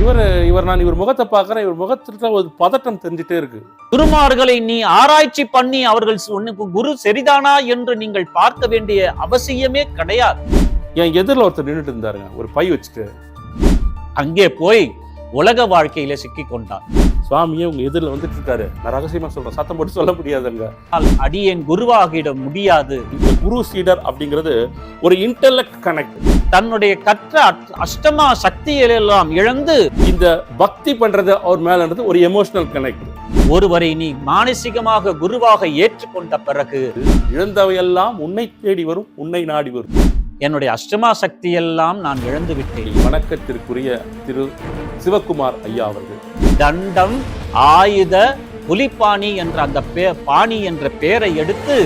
இவர் இவர் நான் இவர் முகத்தை பார்க்குறேன் இவர் முகத்துல ஒரு பதட்டம் தெரிஞ்சுட்டே இருக்கு. குருமார்களை நீ ஆராய்ச்சி பண்ணி அவர்கள் உனக்கு குரு சரிதானா என்று நீங்கள் பார்க்க வேண்டிய அவசியமே கிடையாது. என் எதிரில் ஒருத்தர் நின்றுட்டு இருந்தாருங்க ஒரு பை வச்சுட்டு. அங்கே போய் உலக வாழ்க்கையில சிக்கி கொண்டார் சுவாமியே உங்க எதிரில் வந்துட்டு இருக்காரு நான் ரகசியமா சொல்றேன். சத்தம் போட்டு சொல்ல முடியாதுங்க. அடியேன் குருவாகிட முடியாது. இந்த குரு சீடர் அப்படிங்கிறது ஒரு இன்டெலெக்ட் கனெக்ட் தன்னுடைய கற்ற அஷ்டமா சக்திகளை எல்லாம் இழந்து இந்த பக்தி பண்றது அவர் மேலன்றது ஒரு எமோஷனல் கனெக்ட் ஒருவரை நீ மானசீகமாக குருவாக ஏற்றுக்கொண்ட பிறகு இழந்தவையெல்லாம் உன்னை தேடி வரும் உன்னை நாடி வரும். என்னுடைய அஷ்டமா சக்தி எல்லாம் நான் இழந்து விட்டேன். வணக்கத்திற்குரிய திரு சிவகுமார் ஐயா அவர்கள். தண்டம் ஆயுத புலிப்பாணி என்ற அந்த பே பாணி என்ற பெயரை எடுத்து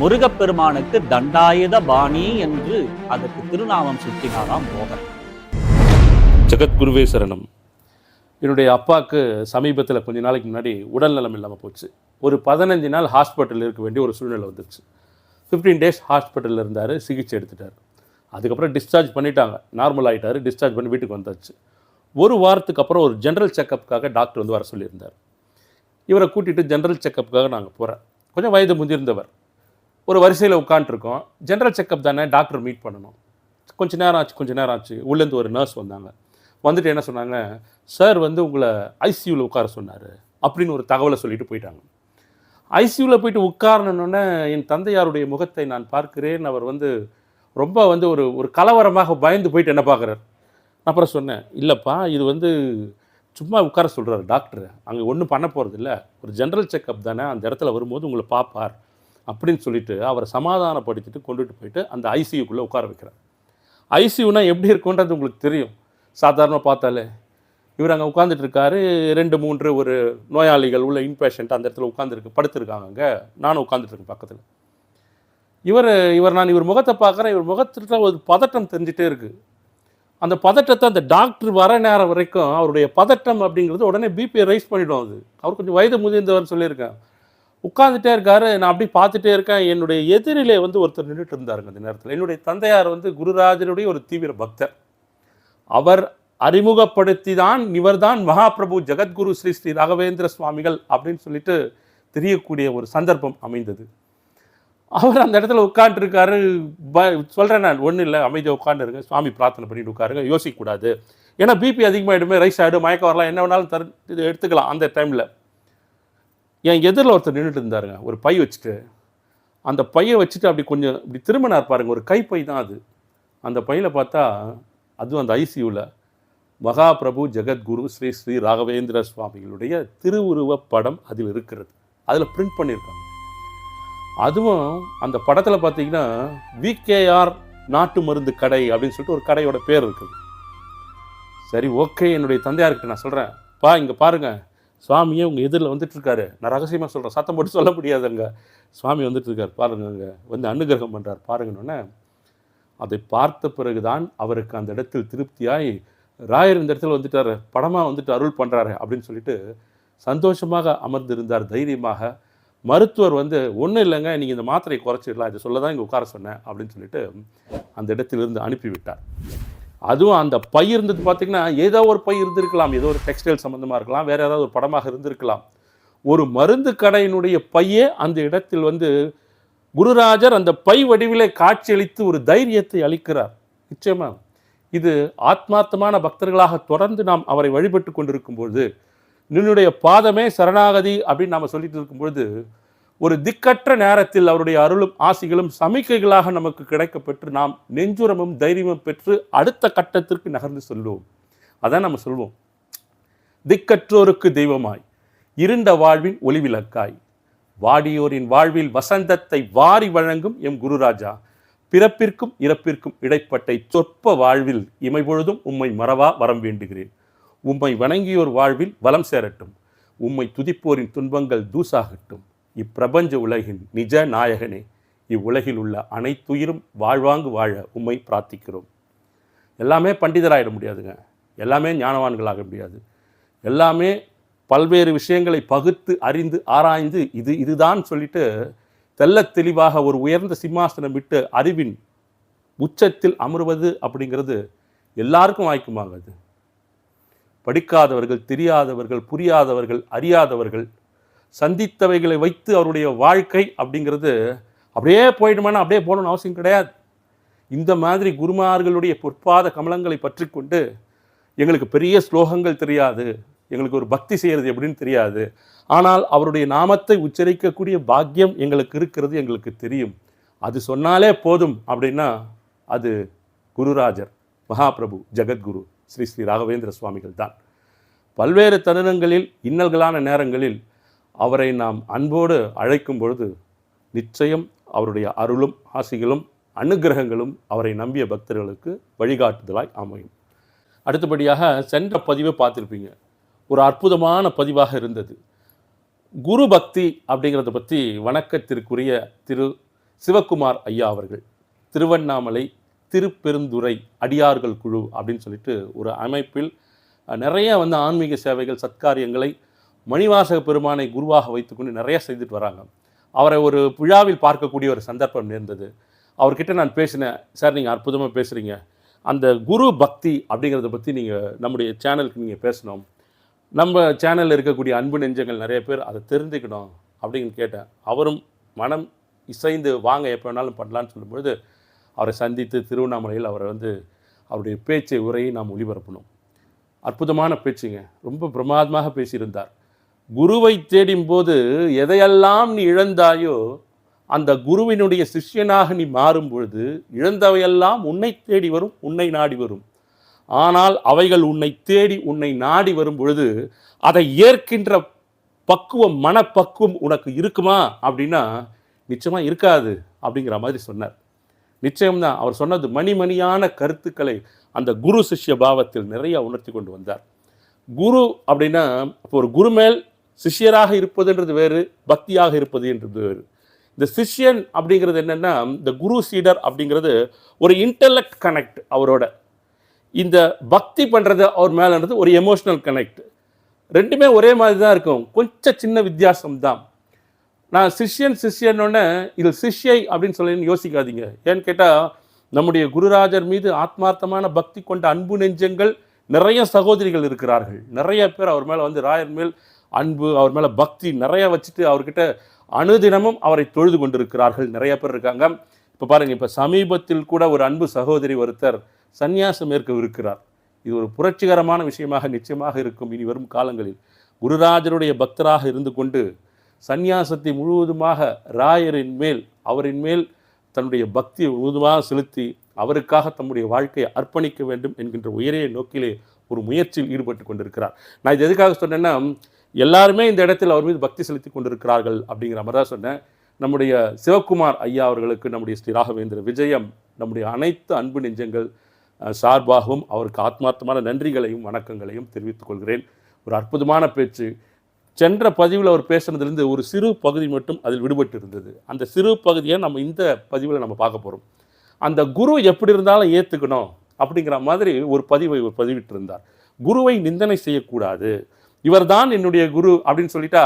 முருகப்பெருமானுக்கு தண்டாயுத பாணி என்று அதற்கு திருநாமம் சுட்டினாராம் போகர். ஜெகத்குருவே சரணம். என்னுடைய அப்பாவுக்கு சமீபத்தில் கொஞ்ச நாளைக்கு முன்னாடி உடல்நலம் இல்லாமல் போச்சு. ஒரு பதினஞ்சு நாள் ஹாஸ்பிட்டலில் இருக்க வேண்டிய ஒரு சூழ்நிலை வந்துருச்சு. ஃபிஃப்டீன் டேஸ் ஹாஸ்பிட்டலில் இருந்தார் சிகிச்சை எடுத்துட்டார். அதுக்கப்புறம் டிஸ்சார்ஜ் பண்ணிட்டாங்க. நார்மல் ஆகிட்டார் டிஸ்சார்ஜ் பண்ணி வீட்டுக்கு வந்தாச்சு. ஒரு வாரத்துக்கு அப்புறம் ஒரு ஜென்ரல் செக்கப்புக்காக டாக்டர் வந்து வர சொல்லியிருந்தார். இவரை கூட்டிகிட்டு ஜென்ரல் செக்கப்புக்காக நாங்கள் போகிறேன் கொஞ்சம் வயது முதிர்ந்தவர். ஒரு வரிசையில் உட்காண்ட்ருக்கோம் ஜென்ரல் செக்கப் தானே டாக்டர் மீட் பண்ணணும். கொஞ்சம் நேரம் ஆச்சு கொஞ்சம் நேரம் ஆச்சு. உள்ளேருந்து ஒரு நர்ஸ் வந்தாங்க. வந்துட்டு என்ன சொன்னாங்க? சார் வந்து உங்களை ஐசியூவில் உட்கார சொன்னார் அப்படின்னு ஒரு தகவலை சொல்லிட்டு போயிட்டாங்க. ஐசியூவில் போயிட்டு உட்காரணுன்னே என் தந்தையாருடைய முகத்தை நான் பார்க்கிறேன். அவர் வந்து ரொம்ப வந்து ஒரு ஒரு கலவரமாக பயந்து போயிட்டு என்ன பார்க்குறார்? நான் அப்புறம் சொன்னேன் இல்லைப்பா இது வந்து சும்மா உட்கார சொல்கிறாரு டாக்டர் அங்கே ஒன்றும் பண்ண போகிறதில்ல ஒரு ஜென்ரல் செக்கப் தானே. அந்த இடத்துல வரும்போது உங்களை பார்ப்பார். அப்படின்னு சொல்லிட்டு அவரை சமாதானப்படுத்திட்டு கொண்டுட்டு போயிட்டு அந்த ஐசியூக்குள்ளே உட்கார வைக்கிறார். ஐசியூனா எப்படி இருக்குன்றது உங்களுக்கு தெரியும். சாதாரணமாக பார்த்தாலே. இவர் அங்கே உட்காந்துட்டு இருக்காரு. ரெண்டு மூன்று ஒரு நோயாளிகள் உள்ள இன்பேஷண்ட் அந்த இடத்துல உட்காந்துருக்கு படுத்துருக்காங்க அங்கே. நானும் உட்காந்துட்டு இருக்கேன் பக்கத்தில். இவர் இவர் நான் இவர் முகத்தை பார்க்குறேன் இவர் முகத்தில் ஒரு பதட்டம் தெரிஞ்சிட்டே இருக்குது அந்த பதட்டத்தை அந்த டாக்டர் வர நேரம் வரைக்கும் அவருடைய பதட்டம் அப்படிங்கிறது உடனே பிபியை ரைஸ் பண்ணிவிடும் அது. அவர் கொஞ்சம் வயது முதிர்ந்தவர் சொல்லியிருக்கேன் உட்காந்துட்டே இருக்காரு நான் அப்படி பார்த்துட்டே இருக்கேன். என்னுடைய எதிரிலே வந்து ஒருத்தர் நின்றுட்டு இருந்தாருங்க அந்த நேரத்தில். என்னுடைய தந்தையார் வந்து குருராஜனுடைய ஒரு தீவிர பக்தர். அவர் அறிமுகப்படுத்தி தான் இவர்தான் மகாபிரபு ஜெகத்குரு ஸ்ரீ ஸ்ரீ ராகவேந்திர சுவாமிகள் அப்படின்னு சொல்லிட்டு தெரியக்கூடிய ஒரு சந்தர்ப்பம் அமைந்தது. அவர் அந்த இடத்துல உட்காந்துருக்காரு ப சொல்கிறேன் நான் ஒன்றும் இல்லை அமைதியாக உட்காந்துருங்க சுவாமி பிரார்த்தனை பண்ணிட்டு உட்காருங்க யோசிக்கக்கூடாது ஏன்னா பிபி அதிகமாகிடுமே ரைஸ் ஆகிடும் மயக்கம் வரலாம் என்ன வேணாலும் தரு இது எடுத்துக்கலாம் அந்த டைமில் என் எதிரில் ஒருத்தர் நின்றுட்டு இருந்தாருங்க ஒரு பை வச்சுட்டு. அந்த பையை வச்சுட்டு அப்படி கொஞ்சம் இப்படி திரும்பினார் பாருங்க ஒரு கைப்பை தான் அது. அந்த பையில் பார்த்தா அதுவும் அந்த ஐசியூவில் மகாபிரபு ஜெகத்குரு ஸ்ரீ ஸ்ரீ ராகவேந்திர சுவாமிகளுடைய திருவுருவ படம் அதில் இருக்கிறது. அதில் பிரிண்ட் பண்ணியிருக்காங்க. அதுவும் அந்த படத்தில் பார்த்தீங்கன்னா விகேஆர் நாட்டு மருந்து கடை அப்படின்னு சொல்லிட்டு ஒரு கடையோட பேர் இருக்குது சரி ஓகே என்னுடைய தந்தையார்கிட்ட நான் சொல்கிறேன் பா இங்கே பாருங்கள் சுவாமியே உங்கள் எதிரில் வந்துட்டுருக்காரு. நான் ரகசியமாக சொல்கிறேன் சத்தம் போட்டு சொல்ல முடியாதுங்க. சுவாமி வந்துட்டுருக்காரு. பாருங்க வந்து அனுகிரகம் பண்ணுறார் பாருங்கன்னொன்னே அதை பார்த்த பிறகுதான் அவருக்கு அந்த இடத்தில் திருப்தியாய் ராயர் இந்த இடத்துல வந்துட்டார். படமாக வந்துட்டு அருள் பண்ணுறாரு அப்படின்னு சொல்லிட்டு சந்தோஷமாக அமர்ந்திருந்தார். தைரியமாக மருத்துவர் வந்து ஒன்றும் இல்லைங்க நீங்கள் இந்த மாத்திரையை குறைச்சிடலாம் இதை சொல்ல தான் இங்கே உட்கார சொன்னேன் அப்படின்னு சொல்லிட்டு அந்த இடத்திலிருந்து அனுப்பிவிட்டார். அதுவும் அந்த பை இருந்தது பார்த்தீங்கன்னா ஏதோ ஒரு பை இருந்திருக்கலாம் ஏதோ ஒரு டெக்ஸ்டைல் சம்மந்தமாக இருக்கலாம் வேறு ஏதாவது ஒரு படமாக இருந்திருக்கலாம். ஒரு மருந்து கடையினுடைய பையே அந்த இடத்தில் வந்து குருராஜர் அந்த பை வடிவிலே காட்சியளித்து ஒரு தைரியத்தை அளிக்கிறார். நிச்சயமாக இது ஆத்மார்த்தமான பக்தர்களாக தொடர்ந்து நாம் அவரை வழிபட்டு கொண்டிருக்கும் பொழுது நின்னுடைய பாதமே சரணாகதி அப்படின்னு நாம் சொல்லிட்டு இருக்கும்பொழுது ஒரு திக்கற்ற நேரத்தில் அவருடைய அருளும் ஆசிகளும் சமிக்கைகளாக நமக்கு கிடைக்கப்பெற்று நாம் நெஞ்சுரமும் தைரியமும் பெற்று அடுத்த கட்டத்திற்கு நகர்ந்து சொல்லுவோம் அதான் நம்ம சொல்வோம். திக்கற்றோருக்கு தெய்வமாய் இருண்ட வாழ்வின் ஒளிவிளக்காய் வாடியோரின் வாழ்வில் வசந்தத்தை வாரி வழங்கும் எம் குருராஜா பிறப்பிற்கும் இறப்பிற்கும் இடைப்பட்ட சொற்ப வாழ்வில் இமைபொழுதும் உம்மை மறவா வரம் வேண்டுகிறேன். உம்மை வணங்கியோர் வாழ்வில் வளம் சேரட்டும். உம்மை துதிப்போரின் துன்பங்கள் தூசாகட்டும். இப்பிரபஞ்ச உலகின் நிஜ நாயகனே இவ்வுலகில் உள்ள அனைத்துயிரும் வாழ்வாங்கு வாழ உம்மை பிரார்த்திக்கிறோம். எல்லாமே பண்டிதராகிட முடியாதுங்க. எல்லாமே ஞானவான்களாக முடியாது. எல்லாமே பல்வேறு விஷயங்களை பகுத்து அறிந்து ஆராய்ந்து இது இதுதான் சொல்லிட்டு தெள்ளத் தெளிவாக ஒரு உயர்ந்த சிம்மாசனம் விட்டு அறிவின் உச்சத்தில் அமர்வது அப்படிங்கிறது எல்லாருக்கும் வாய்க்குமாங்க அது படிக்காதவர்கள் தெரியாதவர்கள் புரியாதவர்கள் அறியாதவர்கள் சந்தித்தவைகளை வைத்து அவருடைய வாழ்க்கை அப்படிங்கிறது அப்படியே போயிடுமானா? அப்படியே போகணும்னு அவசியம் கிடையாது. இந்த மாதிரி குருமார்களுடைய பொற்பாத கமலங்களை பற்றி கொண்டு எங்களுக்கு பெரிய ஸ்லோகங்கள் தெரியாது. எங்களுக்கு ஒரு பக்தி செய்கிறது எப்படின்னு தெரியாது. ஆனால் அவருடைய நாமத்தை உச்சரிக்கக்கூடிய பாக்கியம் எங்களுக்கு இருக்கிறது எங்களுக்கு தெரியும். அது சொன்னாலே போதும் அப்படின்னா அது குருராஜர் மகாபிரபு ஜெகத்குரு. ஸ்ரீ ஸ்ரீ ராகவேந்திர சுவாமிகள் தான் பல்வேறு தருணங்களில் இன்னல்களான நேரங்களில் அவரை நாம் அன்போடு அழைக்கும் பொழுது நிச்சயம் அவருடைய அருளும் ஆசிகளும் அனுகிரகங்களும் அவரை நம்பிய பக்தர்களுக்கு வழிகாட்டுதலாய் அமையும். அடுத்தபடியாக சென்ற பதிவை பார்த்துருப்பீங்க. ஒரு அற்புதமான பதிவாக இருந்தது. குரு பக்தி அப்படிங்கிறத பற்றி வணக்கத்திற்குரிய திரு சிவக்குமார் ஐயா அவர்கள் திருவண்ணாமலை திருப்பெருந்துறை அடியார்கள் குழு அப்படின்னு சொல்லிட்டு ஒரு அமைப்பில் நிறைய வந்து ஆன்மீக சேவைகள் சத்காரியங்களை மணிவாசக பெருமானை குருவாக வைத்துக்கொண்டு நிறைய செய்துட்டு வராங்க. அவரை ஒரு விழாவில் பார்க்கக்கூடிய ஒரு சந்தர்ப்பம் நேர்ந்தது. அவர்கிட்ட நான் பேசினேன் சார் நீங்கள் அற்புதமாக பேசுகிறீங்க அந்த குரு பக்தி அப்படிங்கிறத பற்றி நீங்கள் நம்முடைய சேனலுக்கு நீங்கள் பேசணும். நம்ம சேனலில் இருக்கக்கூடிய அன்பு நெஞ்சங்கள் நிறைய பேர் அதை தெரிஞ்சுக்கணும் அப்படின்னு கேட்டேன். அவரும் மனம் இசைந்து வாங்க எப்போ வேணாலும் பண்ணலான்னு சொல்லும்பொழுது அவரை சந்தித்து திருவண்ணாமலையில் அவரை வந்து அவருடைய பேச்சை உரையை நாம் ஒளிபரப்பணும் அற்புதமான பேச்சுங்க. ரொம்ப பிரமாதமாக பேசியிருந்தார். குருவை தேடும் போது எதையெல்லாம் நீ இழந்தாயோ அந்த குருவினுடைய சிஷ்யனாக நீ மாறும் பொழுது இழந்தவையெல்லாம் உன்னை தேடி வரும் உன்னை நாடி வரும். ஆனால் அவைகள் உன்னை தேடி உன்னை நாடி வரும் பொழுது அதை ஏற்கின்ற பக்குவம் மனப்பக்குவம் உனக்கு இருக்குமா? அப்படின்னா நிச்சயமாக இருக்காது அப்படிங்கிற மாதிரி சொன்னார். நிச்சயம்தான் அவர் சொன்னது மணிமணியான கருத்துக்களை அந்த குரு சிஷ்ய பாவத்தில் நிறைய உணர்த்தி கொண்டு வந்தார். குரு அப்படின்னா இப்போ ஒரு குரு மேல் சிஷ்யராக இருப்பதுன்றது வேறு பக்தியாக இருப்பது என்றது வேறு. இந்த சிஷ்யன் அப்படிங்கிறது என்னென்னா இந்த குரு சீடர் அப்படிங்கிறது ஒரு இன்டலெக்ட் கனெக்ட் அவரோட. இந்த பக்தி பண்ணுறது அவர் மேலேன்றது ஒரு எமோஷனல் கனெக்ட் ரெண்டுமே ஒரே மாதிரி தான் இருக்கும். கொஞ்சம் சின்ன வித்தியாசம்தான். நான் சிஷ்யன் சிஷ்யன்னொன்னே இது சிஷ்யை அப்படின்னு சொல்லி யோசிக்காதீங்க. ஏன்னு கேட்டால் நம்முடைய குருராஜர் மீது ஆத்மார்த்தமான பக்தி கொண்ட அன்பு நெஞ்சங்கள் நிறைய சகோதரிகள் இருக்கிறார்கள். நிறைய பேர் அவர் மேலே வந்து ராயர் மேல் அன்பு அவர் மேலே பக்தி நிறைய வச்சுட்டு அவர்கிட்ட அனுதினமும் அவரை தொழுது கொண்டிருக்கிறார்கள். நிறைய பேர் இருக்காங்க. இப்போ பாருங்கள் இப்போ சமீபத்தில் கூட ஒரு அன்பு சகோதரி ஒருத்தர் சந்நியாசம் இருக்கிறார். இது ஒரு புரட்சிகரமான விஷயமாக நிச்சயமாக இருக்கும் இனி வரும் காலங்களில். குருராஜருடைய பக்தராக இருந்து கொண்டு சந்நியாசத்தை முழுவதுமாக ராயரின் மேல் அவரின் மேல் தன்னுடைய பக்தியை முழுவதுமாக செலுத்தி அவருக்காக தம்முடைய வாழ்க்கையை அர்ப்பணிக்க வேண்டும் என்கின்ற உயரிய நோக்கிலே ஒரு முயற்சியில் ஈடுபட்டு கொண்டிருக்கிறார். நான் இது எதுக்காக சொன்னேன்னா எல்லாருமே இந்த இடத்தில் அவர் மீது பக்தி செலுத்தி கொண்டிருக்கிறார்கள் அப்படிங்கிற மாதிரி தான் சொன்னேன். நம்முடைய சிவகுமார் ஐயா அவர்களுக்கு நம்முடைய ஸ்ரீ ராகவேந்திர விஜயம் நம்முடைய அனைத்து அன்பு நெஞ்சங்கள் சார்பாகவும் அவருக்கு ஆத்மார்த்தமான நன்றிகளையும் வணக்கங்களையும் தெரிவித்துக் கொள்கிறேன். ஒரு அற்புதமான பேச்சு. சென்ற பதிவில் அவர் பேசுனதுலேருந்து ஒரு சிறு பகுதி மட்டும் அதில் விடுபட்டு இருந்தது அந்த சிறு பகுதியை நம்ம இந்த பதிவில் நம்ம பார்க்க போகிறோம் அந்த குரு எப்படி இருந்தாலும் ஏற்றுக்கணும் அப்படிங்கிற மாதிரி ஒரு பதிவை இவர் பதிவிட்டு இருந்தார் குருவை நிந்தனை செய்யக்கூடாது. இவர்தான் என்னுடைய குரு அப்படின்னு சொல்லிட்டா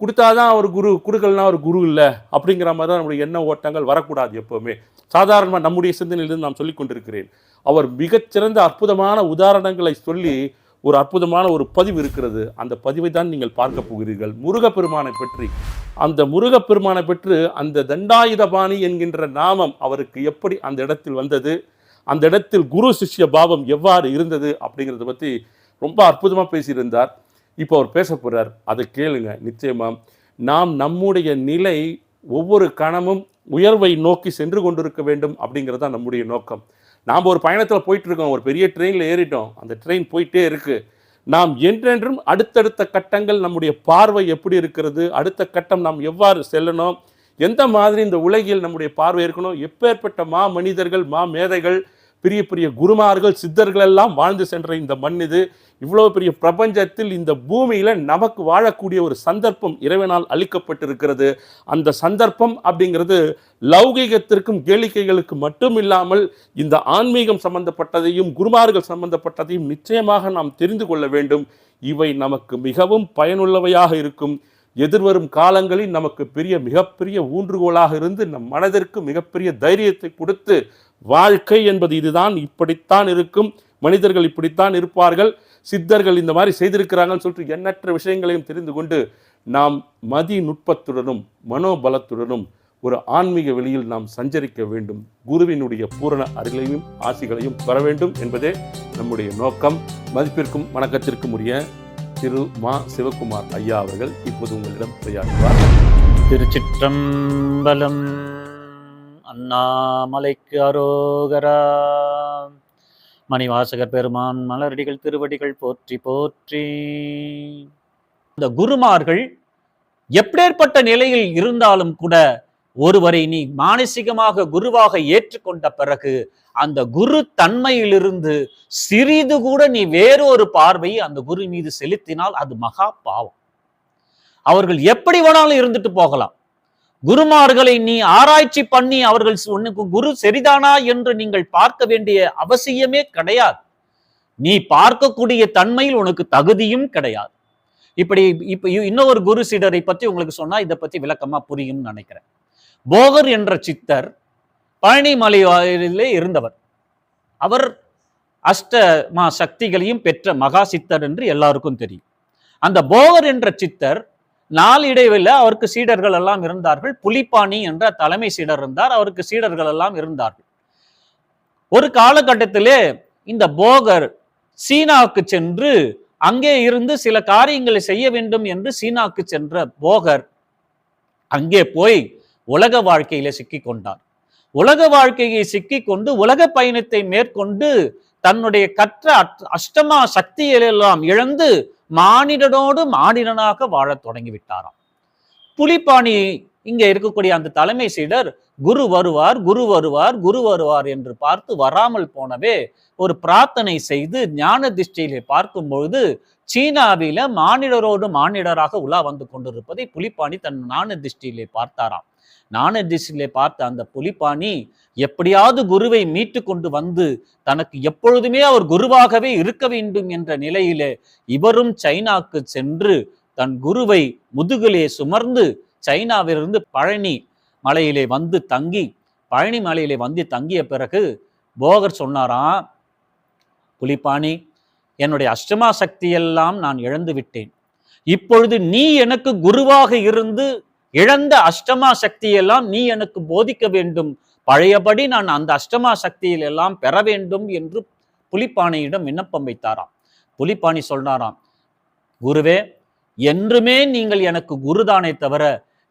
கொடுத்தாதான் அவர் குரு கொடுக்கலனா அவர் குரு இல்லை அப்படிங்கிற மாதிரி தான் நம்முடைய எண்ண ஓட்டங்கள் வரக்கூடாது எப்போவுமே. சாதாரணமாக நம்முடைய சிந்தனையிலிருந்து நாம் சொல்லிக் கொண்டிருக்கிறேன் அவர் மிகச்சிறந்த அற்புதமான உதாரணங்களை சொல்லி ஒரு அற்புதமான ஒரு பதிவு இருக்கிறது. அந்த பதிவை தான் நீங்கள் பார்க்க போகிறீர்கள். முருகப்பெருமானை பற்றி. அந்த முருகப்பெருமானை பெற்று அந்த தண்டாயுதபாணி என்கின்ற நாமம் அவருக்கு எப்படி அந்த இடத்தில் வந்தது? அந்த இடத்தில் குரு சிஷ்ய பாவம் எவ்வாறு இருந்தது? அப்படிங்கிறத பற்றி ரொம்ப அற்புதமாக பேசியிருந்தார். இப்போ அவர் பேச போகிறார் அதை கேளுங்க. நிச்சயமாக நாம் நம்முடைய நிலை ஒவ்வொரு கணமும் உயர்வை நோக்கி சென்று கொண்டிருக்க வேண்டும் அப்படிங்கிறது தான் நம்முடைய நோக்கம். நாம் ஒரு பயணத்தில் போயிட்டுருக்கோம் ஒரு பெரிய ட்ரெயினில் ஏறிட்டோம் அந்த ட்ரெயின் போயிட்டே இருக்குது நாம் என்றென்றும் அடுத்தடுத்த கட்டங்கள் நம்முடைய பார்வை எப்படி இருக்கிறது அடுத்த கட்டம் நாம் எவ்வாறு செல்லணும் எந்த மாதிரி இந்த உலகில் நம்முடைய பார்வை இருக்கணும் எப்பேற்பட்ட மா மனிதர்கள் மா மேதைகள் பெரிய பெரிய குருமார்கள் சித்தர்கள் எல்லாம் வாழ்ந்து சென்ற இந்த மண் இது. இவ்வளோ பெரிய பிரபஞ்சத்தில் இந்த பூமியில் நமக்கு வாழக்கூடிய ஒரு சந்தர்ப்பம் இறைவனால் அளிக்கப்பட்டிருக்கிறது. அந்த சந்தர்ப்பம் அப்படிங்கிறது லௌகீகத்திற்கும் கேளிக்கைகளுக்கு மட்டும் இல்லாமல் இந்த ஆன்மீகம் சம்பந்தப்பட்டதையும் குருமார்கள் சம்பந்தப்பட்டதையும் நிச்சயமாக நாம் தெரிந்து கொள்ள வேண்டும். இவை நமக்கு மிகவும் பயனுள்ளவையாக இருக்கும். எதிர்வரும் காலங்களில் நமக்கு பெரிய மிகப்பெரிய ஊன்றுகோலாக இருந்து நம் மனதிற்கு மிகப்பெரிய தைரியத்தை கொடுத்து வாழ்க்கை என்பது இதுதான் இப்படித்தான் இருக்கும். மனிதர்கள் இப்படித்தான் இருப்பார்கள். சித்தர்கள் இந்த மாதிரி செய்திருக்கிறாங்கன்னு சொல்லிட்டு எண்ணற்ற விஷயங்களையும் தெரிந்து கொண்டு நாம் மதி நுட்பத்துடனும் மனோபலத்துடனும் ஒரு ஆன்மீக வெளியில் நாம் சஞ்சரிக்க வேண்டும். குருவினுடைய பூரண அருளையும் ஆசிகளையும் பெற வேண்டும் என்பதே நம்முடைய நோக்கம். மதிப்பிற்கும் வணக்கத்திற்கும் உரிய திரு மா சிவகுமார் ஐயா அவர்கள் இப்போது உங்களிடம் உரையாடுவார் திருச்சிற்றம்பலம் அண்ணாமலைக்கு அரோகரா. மணிவாசகர் பெருமான் மலரடிகள் திருவடிகள் போற்றி போற்றி. இந்த குருமார்கள் எப்பேற்பட்ட நிலையில் இருந்தாலும் கூட ஒருவரை நீ மானசீகமாக குருவாக ஏற்றுக்கொண்ட பிறகு அந்த குரு தன்மையிலிருந்து சிறிது கூட நீ வேறொரு பார்வையை அந்த குரு மீது செலுத்தினால் அது மகா பாவம். அவர்கள் எப்படி வேணாலும் இருந்துட்டு போகலாம். குருமார்களை நீ ஆராய்ச்சி பண்ணி அவர்கள் உனக்கு குரு சரிதானா என்று நீங்கள் பார்க்க வேண்டிய அவசியமே கிடையாது. நீ பார்க்கக்கூடிய தன்மையில் உனக்கு தகுதியும் கிடையாது. இப்படி இப்ப இன்னொரு குரு சீடரை பத்தி உங்களுக்கு சொன்னா இதை பத்தி விளக்கமா புரியும்னு நினைக்கிறேன். போகர் என்ற சித்தர் பழனிமலையிலே இருந்தவர். அவர் அஷ்டமா சக்திகளையும் பெற்ற மகா சித்தர் என்று எல்லாருக்கும் தெரியும். அந்த போகர் என்ற சித்தர் நாள் இடைவெளியில் அவருக்கு சீடர்கள் எல்லாம் இருந்தார்கள். புலிப்பாணி என்ற தலைமை சீடர் இருந்தார். அவருக்கு சீடர்கள் எல்லாம் இருந்தார்கள். ஒரு காலகட்டத்திலே இந்த போகர் சீனாவுக்கு சென்று அங்கே இருந்து சில காரியங்களை செய்ய வேண்டும் என்று சீனாவுக்கு சென்ற போகர் அங்கே போய் உலக வாழ்க்கையில சிக்கி கொண்டார். உலக வாழ்க்கையை சிக்கி கொண்டு உலக பயணத்தை மேற்கொண்டு தன்னுடைய கற்ற அஷ்டமா சக்திகளெல்லாம் இழந்து மானிடனோடு மானிடனாக வாழத் தொடங்கி விட்டாராம் புலிப்பாணி இங்கே இருக்கக்கூடிய அந்த தலைமை சீடர் குரு வருவார் குரு வருவார் குரு வருவார் என்று பார்த்து வராமல் போனவே ஒரு பிரார்த்தனை செய்து ஞான திருஷ்டியிலே பார்க்கும் பொழுது சீனாவில மானிடரோடு மானிடராக உலா வந்து கொண்டிருப்பதை புலிப்பாணி தன் ஞான திருஷ்டியிலே பார்த்தாராம். ஞான திசையிலே பார்த்த அந்த புலிப்பாணி எப்படியாவது குருவை மீட்டு கொண்டு வந்து தனக்கு எப்பொழுதுமே அவர் குருவாகவே இருக்க வேண்டும் என்ற நிலையிலே இவரும் சைனாக்கு சென்று தன் குருவை முதுகிலே சுமர்ந்து சைனாவிலிருந்து பழனி மலையிலே வந்து தங்கி பழனி மலையிலே வந்து தங்கிய பிறகு போகர் சொன்னாராம் புலிப்பாணி என்னுடைய அஷ்டமா சக்தியெல்லாம் நான் இழந்து விட்டேன். இப்பொழுது நீ எனக்கு குருவாக இருந்து இழந்த அஷ்டமா சக்தியெல்லாம் நீ எனக்கு போதிக்க வேண்டும். பழையபடி நான் அந்த அஷ்டமா சக்தியில் எல்லாம் பெற வேண்டும் என்று புலிப்பாணியிடம் விண்ணப்பம் வைத்தாராம். புலிப்பாணி சொன்னாராம் குருவே என்றுமே நீங்கள் எனக்கு குருதானே தவிர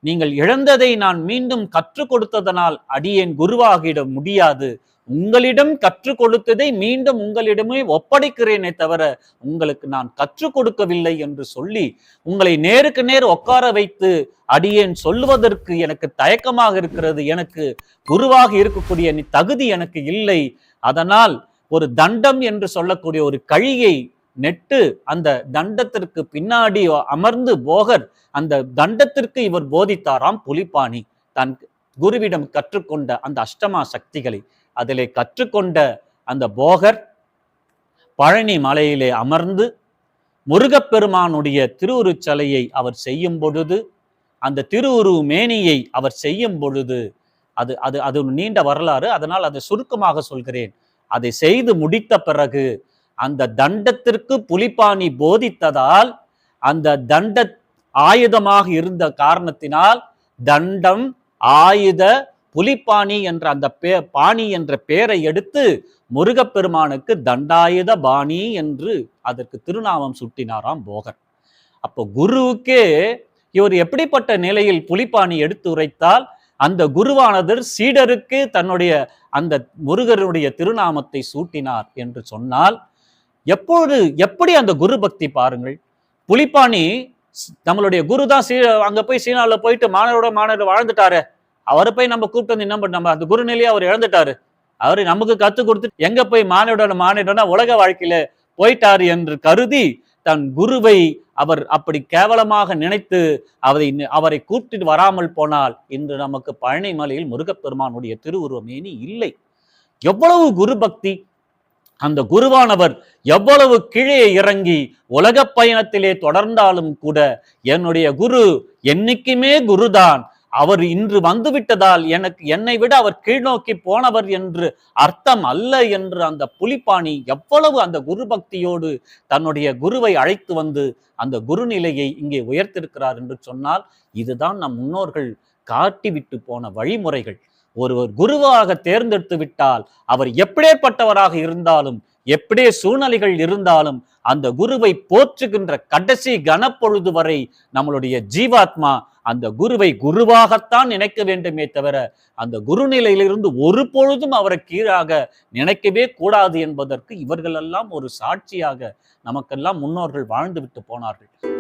நீங்கள் இழந்ததை நான் மீண்டும் கற்றுக் கொடுத்ததனால் அடியேன் குருவாகிட முடியாது. உங்களிடம் கற்றுக் கொடுத்ததை மீண்டும் உங்களிடமே ஒப்படைக்கிறேனே தவிர உங்களுக்கு நான் கற்றுக் கொடுக்கவில்லை என்று சொல்லி உங்களை நேருக்கு நேர் உட்கார வைத்து அடியேன் சொல்லுவதற்கு எனக்கு தயக்கமாக இருக்கிறது எனக்கு குருவாக இருக்கக்கூடிய நி- தகுதி எனக்கு இல்லை. அதனால் ஒரு தண்டம் என்று சொல்லக்கூடிய ஒரு கழியை நெட்டு அந்த தண்டத்திற்கு பின்னாடி அமர்ந்து போகர் அந்த தண்டத்திற்கு இவர் போதித்தாராம் புலிப்பாணி. தன் குருவிடம் கற்றுக்கொண்ட அந்த அஷ்டமா சக்திகளை அதிலே கற்றுக்கொண்ட அந்த போகர் பழனி மலையிலே அமர்ந்து முருகப்பெருமானுடைய திருவுருச்சலையை அவர் செய்யும் பொழுது அந்த திருவுரு மேனியை அவர் செய்யும் பொழுது அது அது அது நீண்ட வரலாறு. அதனால் அதை சுருக்கமாக சொல்கிறேன். அதை செய்து முடித்த பிறகு அந்த தண்டத்திற்கு புலிப்பாணி போதித்ததால் அந்த தண்ட ஆயுதமாக இருந்த காரணத்தினால் தண்டம் ஆயுத புலிப்பாணி என்ற அந்த பே பாணி என்ற பெயரை எடுத்து முருகப்பெருமானுக்கு தண்டாயுத பாணி என்று அதற்கு திருநாமம் சுட்டினாராம் போகர். அப்போ குருவுக்கே இவர் எப்படிப்பட்ட நிலையில் புலிப்பாணி எடுத்து உரைத்தால் அந்த குருவானதர் சீடருக்கு தன்னுடைய அந்த முருகருடைய திருநாமத்தை சூட்டினார் என்று சொன்னால் எப்பொழுது எப்படி அந்த குரு பக்தி பாருங்கள். புலிப்பாணி நம்மளுடைய குரு தான் சீ அங்கே போய் சீனாவில் போயிட்டு மாணவரோட மாணவர் வாழ்ந்துட்டாரு. அவரை போய் நம்ம கூப்பிட்டு வந்து என்ன பண்ண நம்ம அந்த குருநிலையை அவர் இழந்துட்டாரு. அவர் நமக்கு கற்றுக் கொடுத்து எங்க போய் மாணவரோட மாணவனா உலக வாழ்க்கையில போயிட்டாரு என்று கருதி தன் குருவை அவர் அப்படி கேவலமாக நினைத்து அவரை அவரை கூப்பிட்டு வராமல் போனால் இன்று நமக்கு பழனி மலையில் முருகப்பெருமானுடைய திருவுருவமேனி இல்லை. எவ்வளவு குரு பக்தி. அந்த குருவானவர் எவ்வளவு கீழே இறங்கி உலகப் பயணத்திலே தொடர்ந்தாலும் கூட என்னுடைய குரு என்னைக்குமே குருதான். அவர் இன்று வந்து விட்டதால் எனக்கு என்னை விட அவர் கீழ்நோக்கி போனவர் என்று அர்த்தம் அல்ல என்று அந்த புலிப்பாணி எவ்வளவு அந்த குரு பக்தியோடு தன்னுடைய குருவை அழைத்து வந்து அந்த குருநிலையை இங்கே உயர்த்திருக்கிறார் என்று சொன்னால் இதுதான் நம் முன்னோர்கள் காட்டிவிட்டு போன வழிமுறைகள். ஒருவர் குருவாக தேர்ந்தெடுத்து விட்டால் அவர் எப்படியேற்பட்டவராக இருந்தாலும் எப்படியே சூழ்நிலைகள் இருந்தாலும் அந்த குருவை போற்றுகின்ற கடைசி கனப்பொழுது வரை நம்மளுடைய ஜீவாத்மா அந்த குருவை குருவாகத்தான் நினைக்க வேண்டுமே தவிர அந்த குருநிலையிலிருந்து ஒரு பொழுதும் அவரை கீழாக நினைக்கவே கூடாது என்பதற்கு இவர்களெல்லாம் ஒரு சாட்சியாக நமக்கெல்லாம் முன்னோர்கள் வாழ்ந்து விட்டு போனார்கள்.